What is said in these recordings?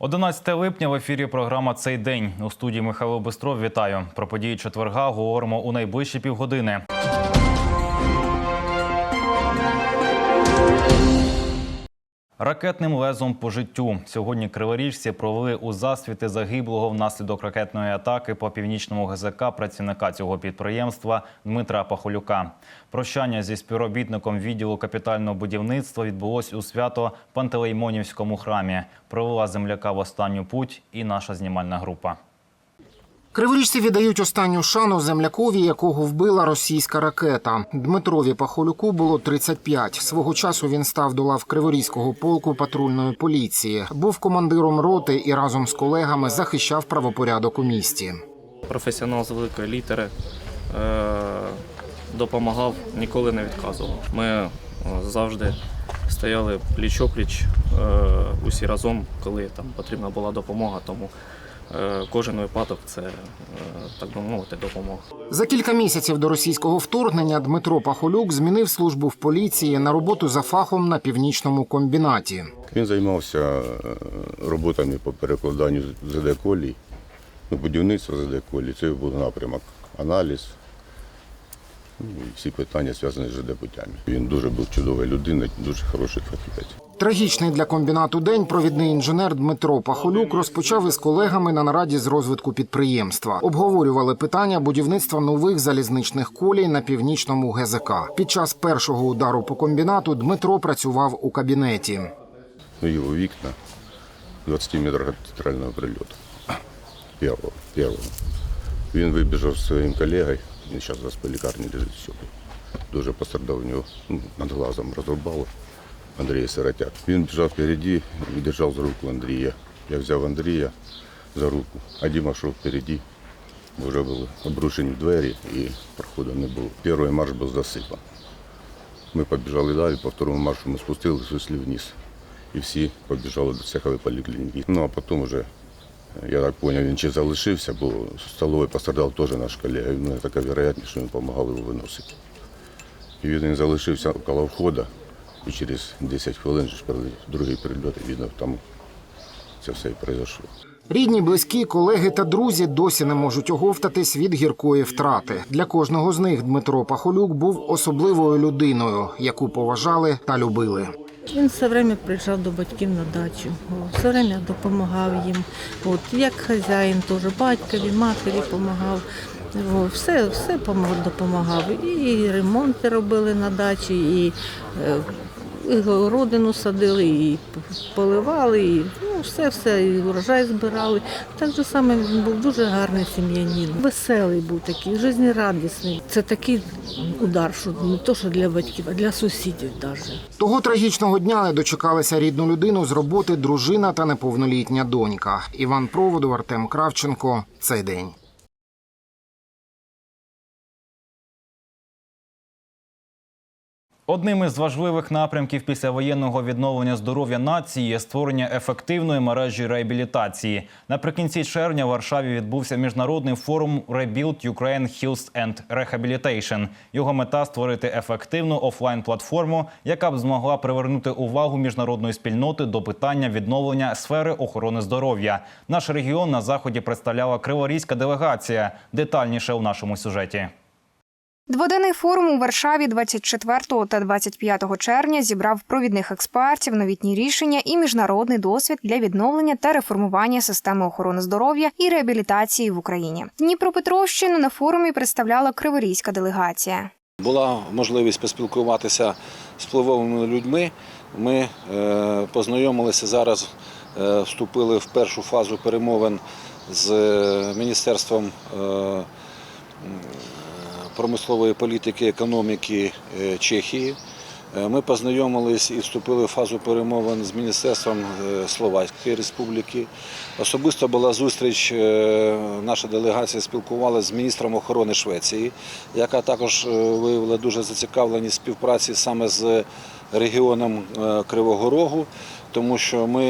11 липня в ефірі програма Цей день у студії Михайло Бистров. Вітаю про події четверга. Говоримо у найближчі півгодини. Ракетним лезом по життю сьогодні криворіжці провели у засвіти загиблого внаслідок ракетної атаки по північному ГЗК працівника цього підприємства Дмитра Пахолюка. Прощання зі співробітником відділу капітального будівництва відбулось у свято Пантелеймонівському храмі. Провела земляка в останню путь і наша знімальна група. Криворіжці віддають останню шану землякові, якого вбила російська ракета. Дмитрові Пахолюку було 35. Свого часу він став до лав Криворізького полку патрульної поліції. Був командиром роти і разом з колегами захищав правопорядок у місті. професіонал з великої літери, е, допомагав, ніколи не відказував. Ми е, завжди стояли пліч-опліч, е, усі разом, коли там потрібна була допомога, тому кожен випадок це, е, так би мовити, допомога. За кілька місяців до російського вторгнення Дмитро Пахолюк змінив службу в поліції на роботу за фахом на північному комбінаті. Він займався е, роботами по перекладанню ЗД колій, ну, будівництво ЗД колій. Це був напрямок, аналіз, ну, і всі питання зв'язані з ЖД путями. Він дуже був чудовою людиною, дуже хороший фахівець. Трагічний для комбінату день провідний інженер Дмитро Пахолюк розпочав із колегами на нараді з розвитку підприємства. Обговорювали питання будівництва нових залізничних колій на північному ГЗК. Під час першого удару по комбінату Дмитро працював у кабінеті. Ну, його вікна 20 метрів від театрального прильоту. Первого, первого. Він вибіжав зі своїм колегою, він зараз в лікарні лежить. Дуже пострадав у нього ну, над глазом розрубало. Андрій Сиротяк. Він біжав впереді і держав за руку Андрія. Я взяв Андрія за руку, а Діма йшов впереді. Вже були обрушені двері і проходу не було. Перший марш був засипан. Ми побіжали далі, по второму маршу ми спустилися, вниз. І всі побіжали до цехової поліклініки. Ну а потім вже, я так зрозумів, він чи залишився, бо з столової пострадав теж наш колега. Ну, така вероятність, що ми допомагали його виносити. І він залишився коло входу, і через 10 хвилин ж другий прильот, і видно, там це все і пройшло. Рідні, близькі, колеги та друзі досі не можуть оговтатись від гіркої втрати. Для кожного з них Дмитро Пахолюк був особливою людиною, яку поважали та любили. Він все время приїжджав до батьків на дачу, все время допомагав їм. От, як хазяїн теж батькові, матері допомагав. Все, все допомагав. І ремонти робили на дачі, і, е, і родину садили, і поливали, і ну, все, все, і урожай збирали. Так же саме він був дуже гарний сім'янин. Веселий був такий, жизнерадісний. Це такий удар, що не то, що для батьків, а для сусідів навіть. Того трагічного дня не дочекалися рідну людину з роботи дружина та неповнолітня донька. Іван Проводу, Артем Кравченко. Цей день. Одним із важливих напрямків післявоєнного відновлення здоров'я нації є створення ефективної мережі реабілітації. Наприкінці червня в Варшаві відбувся міжнародний форум Rebuild Ukraine Health and Rehabilitation. Його мета створити ефективну офлайн-платформу, яка б змогла привернути увагу міжнародної спільноти до питання відновлення сфери охорони здоров'я. Наш регіон на заході представляла криворізька делегація. Детальніше у нашому сюжеті. Дводенний форум у Варшаві 24 та 25 червня зібрав провідних експертів, новітні рішення і міжнародний досвід для відновлення та реформування системи охорони здоров'я і реабілітації в Україні. Дніпропетровщину на форумі представляла криворізька делегація. Була можливість поспілкуватися з впливовими людьми. Ми е, познайомилися зараз, е, вступили в першу фазу перемовин з е, Міністерством промислової політики економіки е, Чехії. Е, Ми познайомились і вступили в фазу перемовин з Міністерством е, Словацької Республіки. Особисто була зустріч, наша делегація спілкувалася з міністром охорони Швеції, яка також виявила дуже зацікавленість співпраці саме з регіоном Кривого Рогу. Тому що ми,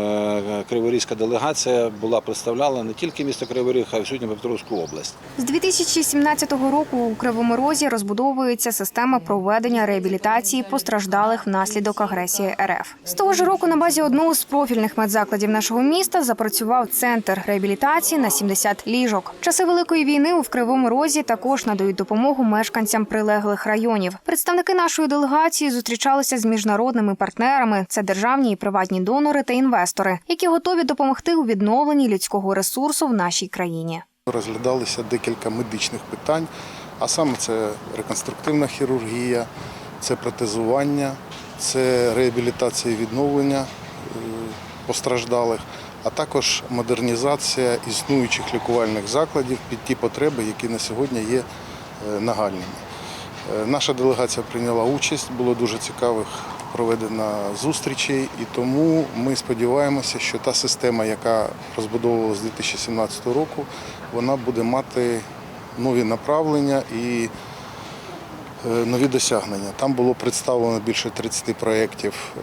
е, Криворізька делегація, була представляла не тільки місто Кривий Ріг, а й всю Дніпропетровську область. З 2017 року у Кривому Розі розбудовується система проведення реабілітації постраждалих внаслідок агресії РФ. З того ж року на базі одного з профільних медзакладів нашого міста запрацював центр реабілітації на 70 ліжок. Часи великої війни у Кривому Розі також надають допомогу мешканцям прилеглих районів. Представники нашої делегації зустрічалися з міжнародними партнерами. Це державні і приватні донори та інвестори, які готові допомогти у відновленні людського ресурсу в нашій країні. Розглядалися декілька медичних питань, а саме це реконструктивна хірургія, це протезування, це реабілітація і відновлення е, постраждалих, а також модернізація існуючих лікувальних закладів під ті потреби, які на сьогодні є е, нагальними. Е, Наша делегація прийняла участь, було дуже цікавих проведено зустрічей, і тому ми сподіваємося, що та система, яка розбудовувалася з 2017 року, вона буде мати нові направлення і е, нові досягнення. Там було представлено більше 30 проєктів е,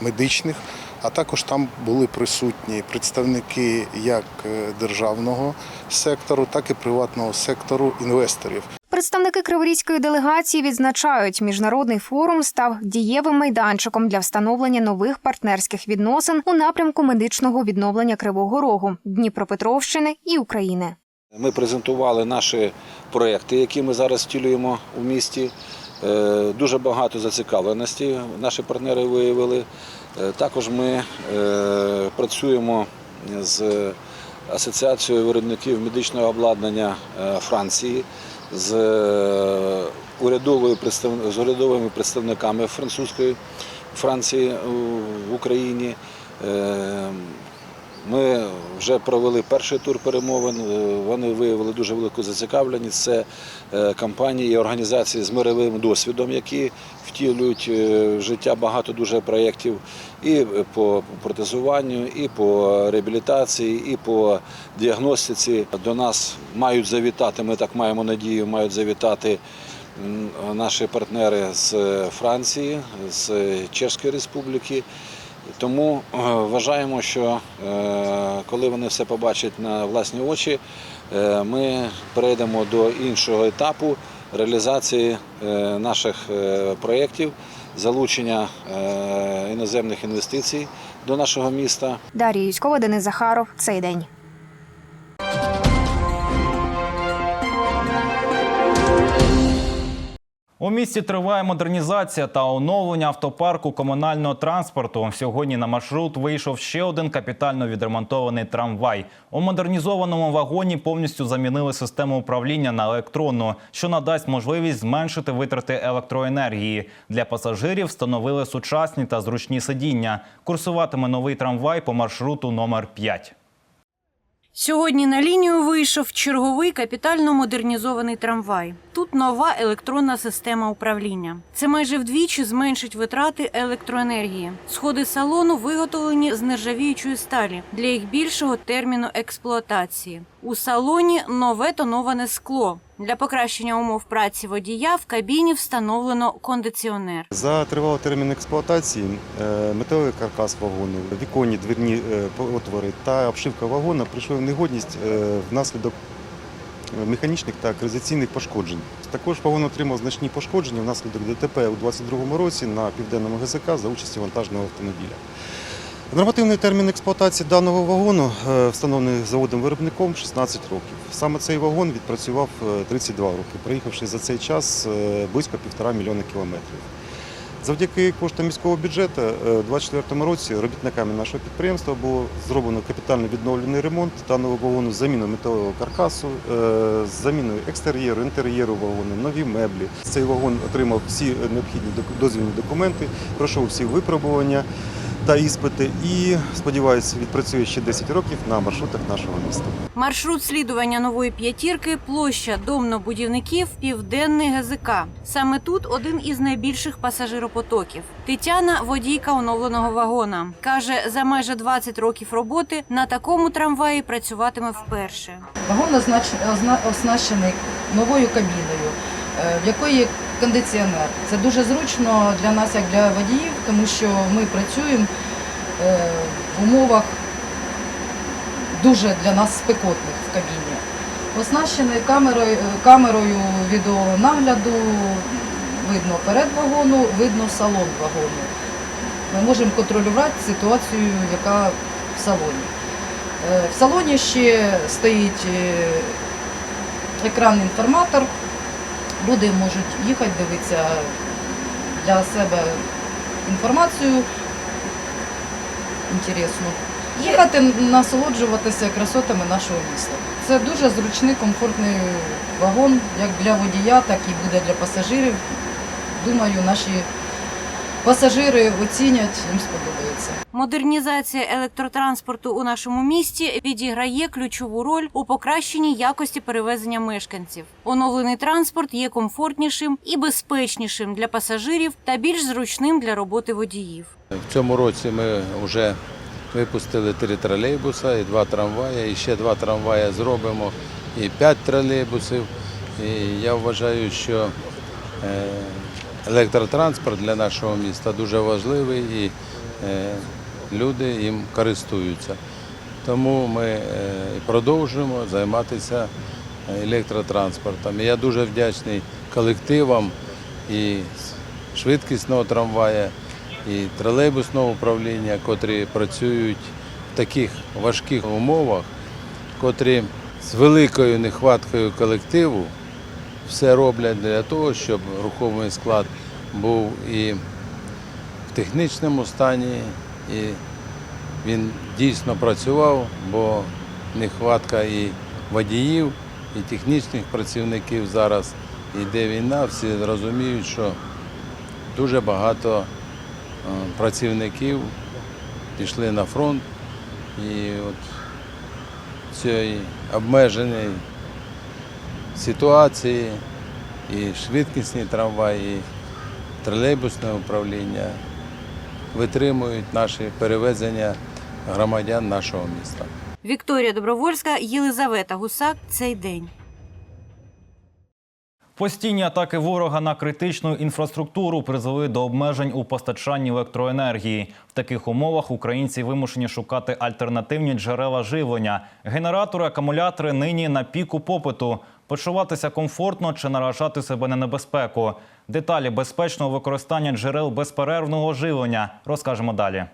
медичних, а також там були присутні представники як е, державного сектору, так і приватного сектору інвесторів. Представники криворізької делегації відзначають, міжнародний форум став дієвим майданчиком для встановлення нових партнерських відносин у напрямку медичного відновлення Кривого Рогу, Дніпропетровщини і України. Ми презентували наші проекти, які ми зараз втілюємо у місті. Е, Дуже багато зацікавленості наші партнери виявили. Е, Також ми е, працюємо з Асоціацією виробників медичного обладнання Франції, з е, урядовою з урядовими представниками французької Франції е, в Україні. Ми вже провели перший тур перемовин. е, Вони виявили дуже велику зацікавленість. Це е, компанії і організації з мировим досвідом, які втілюють е, в життя багато дуже проєктів і по протезуванню, і по реабілітації, і по діагностиці. До нас мають завітати. Ми так маємо надію, мають завітати. Наші партнери з Франції, з Чеської Республіки, тому е, вважаємо, що е, коли вони все побачать на власні очі, е, ми перейдемо до іншого етапу реалізації наших проєктів, залучення іноземних інвестицій до нашого міста. Дар'я Юськова, Денис Захаров. Цей день. У місті триває модернізація та оновлення автопарку комунального транспорту. Сьогодні на маршрут вийшов ще один капітально відремонтований трамвай. У модернізованому вагоні повністю замінили систему управління на електронну, що надасть можливість зменшити витрати електроенергії. Для пасажирів встановили сучасні та зручні сидіння. Курсуватиме новий трамвай по маршруту номер 5. Сьогодні на лінію вийшов черговий капітально модернізований трамвай. Тут нова електронна система управління. Це майже вдвічі зменшить витрати електроенергії. Сходи салону виготовлені з нержавіючої сталі для їх більшого терміну експлуатації. У салоні нове тоноване скло. Для покращення умов праці водія в кабіні встановлено кондиціонер. За тривалий термін експлуатації е, металевий каркас вагону, віконні двірні е, отвори та обшивка вагона прийшли в негодність е, внаслідок механічних та акризаційних пошкоджень. Також вагон отримав значні пошкодження внаслідок ДТП у 2022 році на південному ГЗК за участі вантажного автомобіля. Нормативний термін експлуатації даного вагону е, встановлений заводом-виробником 16 років. Саме цей вагон відпрацював е, 32 роки, проїхавши за цей час е, близько півтора мільйона кілометрів. Завдяки коштам міського бюджету е, у 2024 році робітниками нашого підприємства було зроблено капітально відновлений ремонт даного вагону, заміну металевого каркасу, е, з заміною екстер'єру, інтер'єру вагону, нові меблі. Цей вагон отримав всі необхідні дозвільні документи, пройшов всі випробування та іспити і, сподіваюся, відпрацює ще 10 років на маршрутах нашого міста. Маршрут слідування нової п'ятірки, площа домно-будівників, південний ГЗК. Саме тут один із найбільших пасажиропотоків. Тетяна водійка оновленого вагона. Каже, за майже 20 років роботи на такому трамваї працюватиме вперше. Вагон оснащений новою кабіною, е, в якої кондиціонер. Це дуже зручно для нас, як для водіїв, тому що ми працюємо е, в умовах дуже для нас спекотних в кабіні. Оснащений камерою, камерою відеонагляду, видно перед вагону, видно салон вагону. Ми можемо контролювати ситуацію, яка в салоні. Е, В салоні ще стоїть е, екранний інформатор. Люди можуть їхати, дивитися для себе інформацію інтересну. Їхати, насолоджуватися красотами нашого міста. Це дуже зручний, комфортний вагон, як для водія, так і буде для пасажирів. Думаю, наші пасажири оцінять, їм сподобається. Модернізація електротранспорту у нашому місті відіграє ключову роль у покращенні якості перевезення мешканців. Оновлений транспорт є комфортнішим і безпечнішим для пасажирів та більш зручним для роботи водіїв. В цьому році ми вже випустили три тролейбуса і два трамваї, і ще два трамваї зробимо, і п'ять тролейбусів. І я вважаю, що е, електротранспорт для нашого міста дуже важливий і е, люди їм користуються. Тому ми е, продовжуємо займатися електротранспортом. І я дуже вдячний колективам і швидкісного трамвая, і тролейбусного управління, котрі працюють в таких важких умовах, котрі з великою нехваткою колективу все роблять для того, щоб рухомий склад був і в технічному стані, і він дійсно працював, бо нехватка і водіїв, і технічних працівників зараз йде війна, всі розуміють, що дуже багато е, працівників пішли на фронт. І от в цій обмеженій ситуації і швидкісні трамваї, і тролейбусне управління витримують наші перевезення громадян нашого міста. Вікторія Добровольська, Єлизавета Гусак. Цей день. Постійні атаки ворога на критичну інфраструктуру призвели до обмежень у постачанні електроенергії. В таких умовах українці вимушені шукати альтернативні джерела живлення. Генератори, акумулятори нині на піку попиту. Почуватися комфортно чи наражати себе на небезпеку. Деталі безпечного використання джерел безперервного живлення розкажемо далі.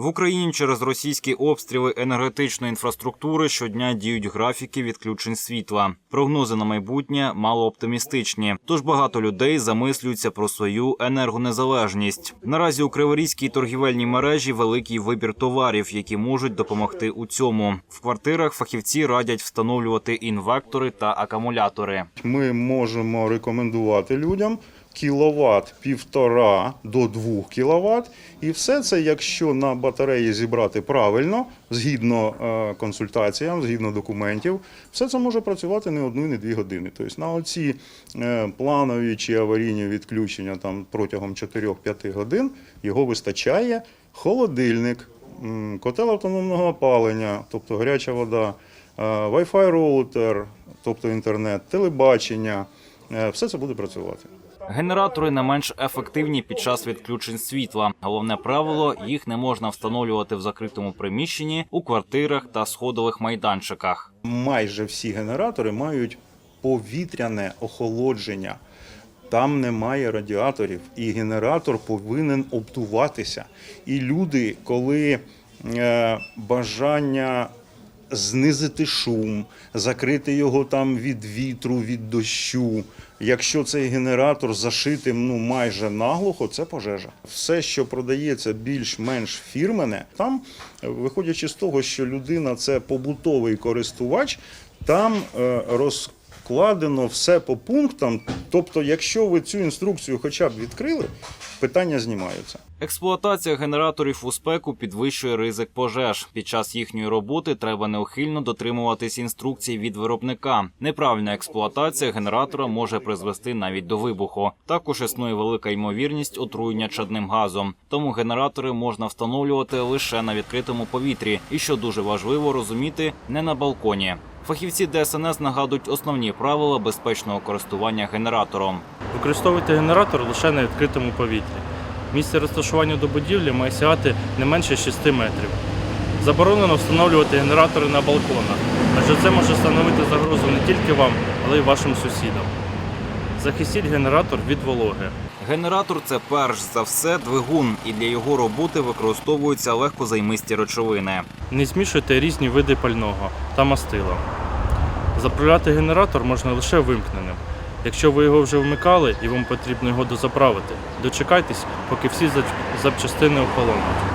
В Україні через російські обстріли енергетичної інфраструктури щодня діють графіки відключень світла. Прогнози на майбутнє мало оптимістичні. Тож багато людей замислюються про свою енергонезалежність. Наразі у Криворізькій торгівельній мережі великий вибір товарів, які можуть допомогти у цьому. В квартирах фахівці радять встановлювати інвектори та акумулятори. Ми можемо рекомендувати людям кіловат півтора до 2 кіловат. І все це, якщо на батареї зібрати правильно, згідно е, консультаціям, згідно документів, все це може працювати не одну, і не дві години. Тобто на оці е, планові чи аварійні відключення там протягом 4-5 годин його вистачає. Холодильник, котел автономного опалення, тобто гаряча вода, е, Wi-Fi роутер, тобто інтернет, телебачення, все це буде працювати. Генератори не менш ефективні під час відключень світла. Головне правило їх не можна встановлювати в закритому приміщенні у квартирах та сходових майданчиках. Майже всі генератори мають повітряне охолодження. Там немає радіаторів, і генератор повинен обдуватися. І люди, коли е, бажання знизити шум, закрити його там від вітру, від дощу. Якщо цей генератор зашити ну майже наглухо, це пожежа. Все, що продається більш-менш фірмене, там, виходячи з того, що людина це побутовий користувач, там е, розкладено все по пунктам. Тобто, якщо ви цю інструкцію хоча б відкрили, питання знімаються. Експлуатація генераторів у спеку підвищує ризик пожеж. Під час їхньої роботи треба неухильно дотримуватись інструкцій від виробника. Неправильна експлуатація генератора може призвести навіть до вибуху. Також існує велика ймовірність отруєння чадним газом. Тому генератори можна встановлювати лише на відкритому повітрі, і що дуже важливо розуміти, не на балконі. Фахівці ДСНС нагадують основні правила безпечного користування генератором. Використовуйте генератор лише на відкритому повітрі. Місце розташування до будівлі має сягати не менше 6 метрів. Заборонено встановлювати генератори на балконах, адже це може становити загрозу не тільки вам, але й вашим сусідам. Захистіть генератор від вологи. Генератор це перш за все двигун, і для його роботи використовуються легкозаймисті речовини. Не змішуйте різні види пального та мастила. Заправляти генератор можна лише вимкненим. Якщо ви його вже вмикали і вам потрібно його дозаправити, дочекайтесь, поки всі запчастини охолонуть.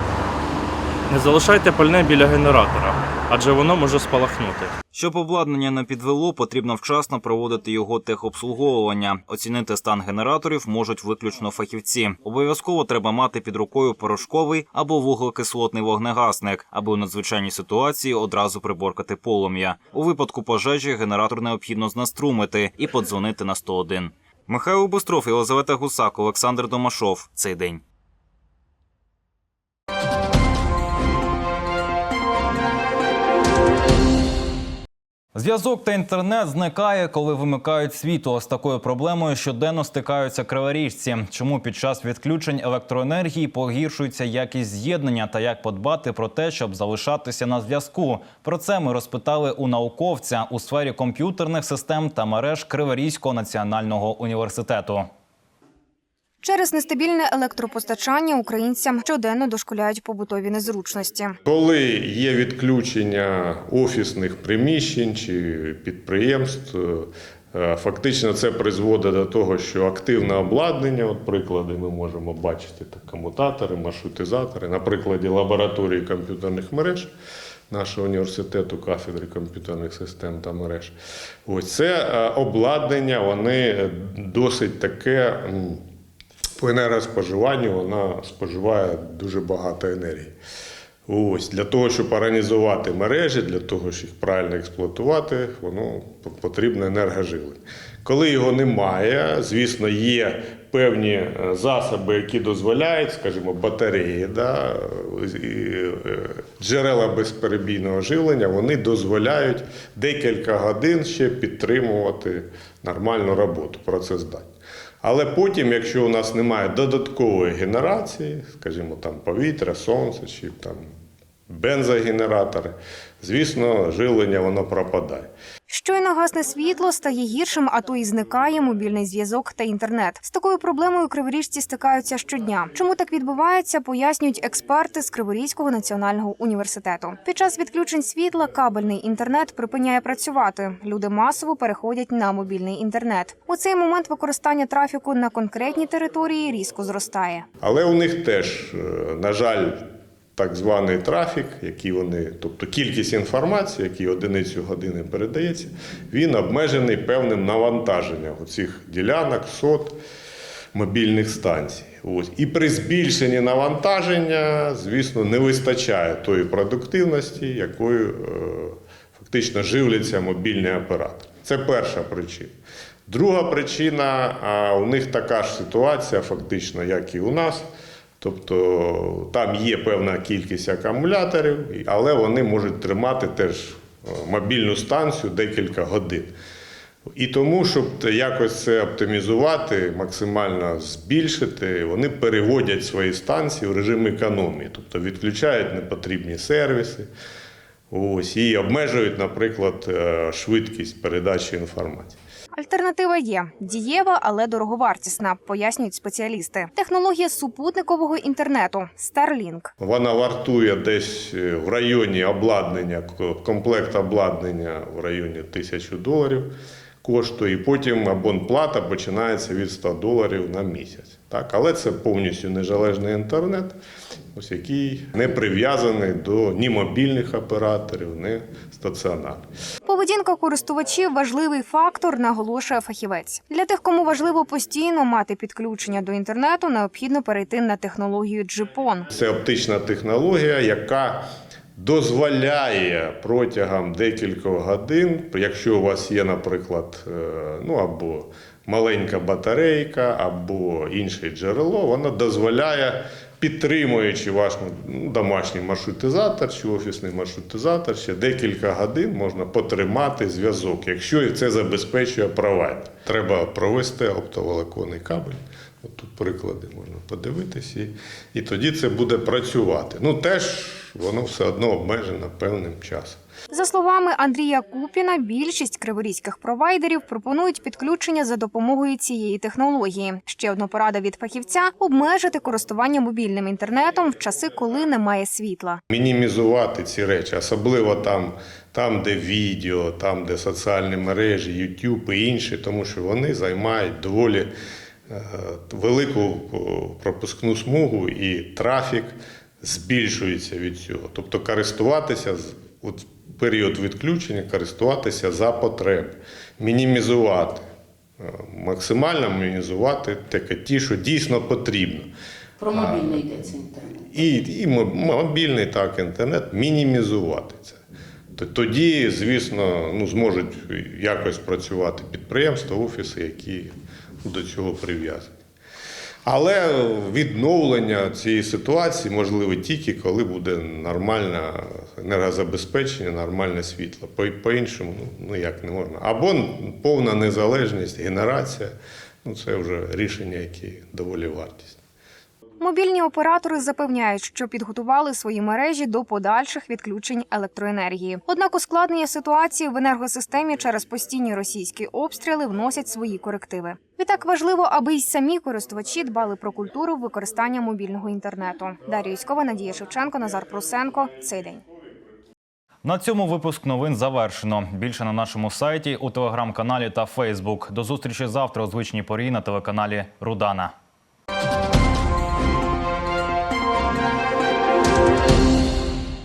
Не залишайте пальне біля генератора, адже воно може спалахнути. Щоб обладнання не підвело, потрібно вчасно проводити його техобслуговування. Оцінити стан генераторів можуть виключно фахівці. Обов'язково треба мати під рукою порошковий або вуглекислотний вогнегасник, аби у надзвичайній ситуації одразу приборкати полум'я. У випадку пожежі генератор необхідно знаструмити і подзвонити на 101. Михайло Бустров, Єлизавета Гусак, Олександр Домашов. Цей день. Зв'язок та інтернет зникає, коли вимикають світло. З такою проблемою щоденно стикаються криворіжці. Чому під час відключень електроенергії погіршується якість з'єднання та як подбати про те, щоб залишатися на зв'язку? Про це ми розпитали у науковця у сфері комп'ютерних систем та мереж Криворізького національного університету. Через нестабільне електропостачання українцям щоденно дошкуляють побутові незручності. Коли є відключення офісних приміщень чи підприємств, е, фактично це призводить до того, що активне обладнання, от приклади ми можемо бачити, так, комутатори, маршрутизатори, на прикладі лабораторії комп'ютерних мереж нашого університету, кафедри комп'ютерних систем та мереж. Ось це е, обладнання, вони досить таке. По енергоспоживанню вона споживає дуже багато енергії. Ось для того, щоб організувати мережі, для того, щоб їх правильно експлуатувати, воно п- потрібно енергожилення. Коли його немає, звісно, є певні е, засоби, які дозволяють, скажімо, батареї, да, е, джерела безперебійного живлення, вони дозволяють декілька годин ще підтримувати нормальну роботу, працездатність. Але потім, якщо у нас немає додаткової генерації, скажімо, там повітря, сонце чи там бензогенератори, звісно, жилення воно пропадає. Щойно гасне світло стає гіршим, а то й зникає мобільний зв'язок та інтернет. З такою проблемою криворіжці стикаються щодня. Чому так відбувається, пояснюють експерти з Криворізького національного університету. Під час відключень світла кабельний інтернет припиняє працювати. Люди масово переходять на мобільний інтернет. У цей момент використання трафіку на конкретній території різко зростає. Але у них теж, е, на жаль, так званий трафік, який вони, тобто кількість інформації, який одиницю години передається, він обмежений певним навантаженням цих ділянок, сот, мобільних станцій. Ось. І при збільшенні навантаження, звісно, не вистачає тої продуктивності, якою е, фактично живляться мобільні оператори. Це перша причина. Друга причина, а у них така ж ситуація, фактично, як і у нас. Тобто там є певна кількість акумуляторів, але вони можуть тримати теж е, мобільну станцію декілька годин. І тому, щоб якось це оптимізувати, максимально збільшити, вони переводять свої станції в режим економії, тобто відключають непотрібні сервіси. Ось, і обмежують, наприклад, е, швидкість передачі інформації. Альтернатива є дієва, але дороговартісна, пояснюють спеціалісти. Технологія супутникового інтернету Starlink. Вона вартує десь е, в районі обладнання, комплект обладнання в районі тисячу доларів коштує, і потім абонплата починається від 100 доларів на місяць. Так? Але це повністю незалежний інтернет, ось який не прив'язаний до ні мобільних операторів, ні стаціонарних. Поведінка користувачів важливий фактор, наголошує фахівець. Для тих, кому важливо постійно мати підключення до інтернету, необхідно перейти на технологію GPON. Це оптична технологія, яка дозволяє протягом декількох годин, якщо у вас є, наприклад, е, ну або маленька батарейка, або інше джерело, воно дозволяє підтримуючи ваш ну, домашній маршрутизатор чи офісний маршрутизатор, ще декілька годин можна потримати зв'язок, якщо це забезпечує провайдер. Треба провести оптоволоконний кабель. От тут приклади можна подивитися, і, і тоді це буде працювати. Ну теж воно все одно обмежено певним часом. За словами Андрія Купіна, більшість криворізьких провайдерів пропонують підключення за допомогою цієї технології. Ще одна порада від фахівця обмежити користування мобільним інтернетом в часи, коли немає світла. Мінімізувати ці речі, особливо там, там, де відео, там, де соціальні мережі, YouTube і інші, тому що вони займають доволі велику пропускну смугу і трафік збільшується від цього. Тобто користуватися от в період відключення, користуватися за потреб, мінімізувати, е, максимально мінімізувати таке ті, що дійсно потрібно. Про мобільний йдеться інтернет. І, і мобільний так, інтернет мінімізувати це. Тоді, звісно, ну, зможуть якось працювати підприємства, офіси, які до цього прив'язані. Але відновлення цієї ситуації можливе тільки коли буде нормальне енергозабезпечення, нормальне світло. По- По-іншому ну, ніяк не можна. Або повна незалежність, генерація ну, це вже рішення, які доволі вартісні. Мобільні оператори запевняють, що підготували свої мережі до подальших відключень електроенергії. Однак ускладнення ситуації в енергосистемі через постійні російські обстріли вносять свої корективи. Відтак важливо, аби й самі користувачі дбали про культуру використання мобільного інтернету. Дар'я Юськова, Надія Шевченко, Назар Прусенко. Цей день. На цьому випуск новин завершено. Більше на нашому сайті, у телеграм-каналі та Фейсбук. До зустрічі завтра у звичній порі на телеканалі Рудана.